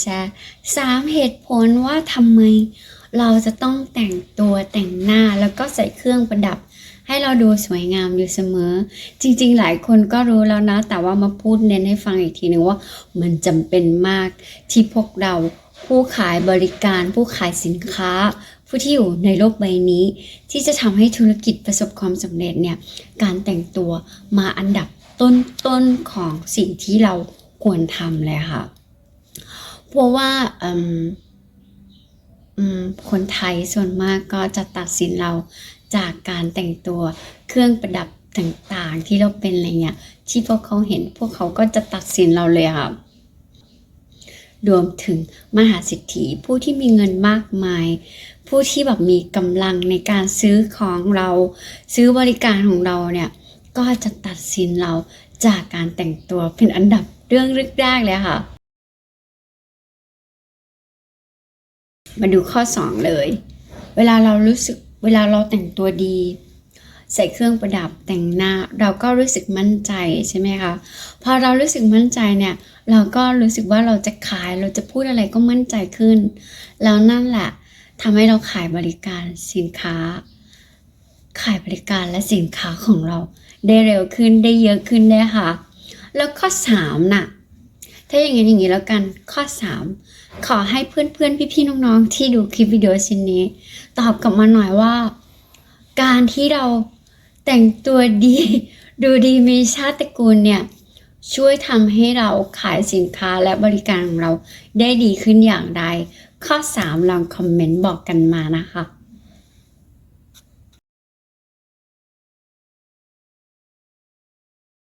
แชร์สามเหตุผลว่าทำไมเราจะต้องแต่งตัวแต่งหน้าแล้วก็ใส่เครื่องประดับ ให้เราดูสวยงามอยู่เสมอ จริงๆ หลายคนก็รู้แล้วนะ แต่ว่ามาพูดเน้นให้ฟังอีกทีนึงว่า มันจำเป็นมากที่พวกเราผู้ขายบริการ ผู้ขายสินค้า ผู้ที่อยู่ในโลกใบนี้ ที่จะทำให้ธุรกิจประสบความสำเร็จเนี่ยการแต่งตัวมาอันดับต้นๆของสิ่งที่เราควรทำเลยค่ะ เพราะว่าคนไทยส่วนมากก็จะตัดสินเราจากการแต่งตัวเครื่องประดับต่างๆ ที่เราเป็นอะไรเงี้ยที่พวกเขาเห็นพวกเขาก็จะตัดสินเราเลยค่ะรวมถึงมหาเศรษฐีผู้ที่มีเงินมากมาย ผู้ที่แบบมีกำลังในการซื้อของเรา ซื้อบริการของเราเนี่ย ก็จะตัดสินเราจากการแต่งตัวเป็นอันดับเรื่องแรกๆเลยค่ะ มาดูข้อ 2 เลย เวลาเรารู้สึกเวลาเราแต่งตัวดี ใส่เครื่องประดับแต่งหน้า เราก็รู้สึกมั่นใจใช่ไหมคะพอเรารู้สึกมั่นใจเนี่ยเราก็รู้สึกว่าเราจะขายเราจะพูดอะไรก็มั่นใจขึ้น แล้วนั่นแหละทำให้เราขายบริการสินค้า ขายบริการและสินค้าของเรา ได้เร็วขึ้นได้เยอะขึ้นได้ค่ะ แล้วข้อ3น่ะ ถ้าอย่างนี้อย่างนี้แล้วกันข้อ 3 ขอให้เพื่อนๆพี่ๆน้องๆ ที่ดูคลิปวิดีโอชิ้นนี้ ตอบกลับมาหน่อยว่า การที่เราแต่งตัวดี ดูดีมีชาติตระกูลเนี่ยช่วยทำให้เราขายสินค้าและบริการของเราได้ดีขึ้นอย่างไร ข้อ 3 ลองคอมเมนต์บอกกันมานะคะ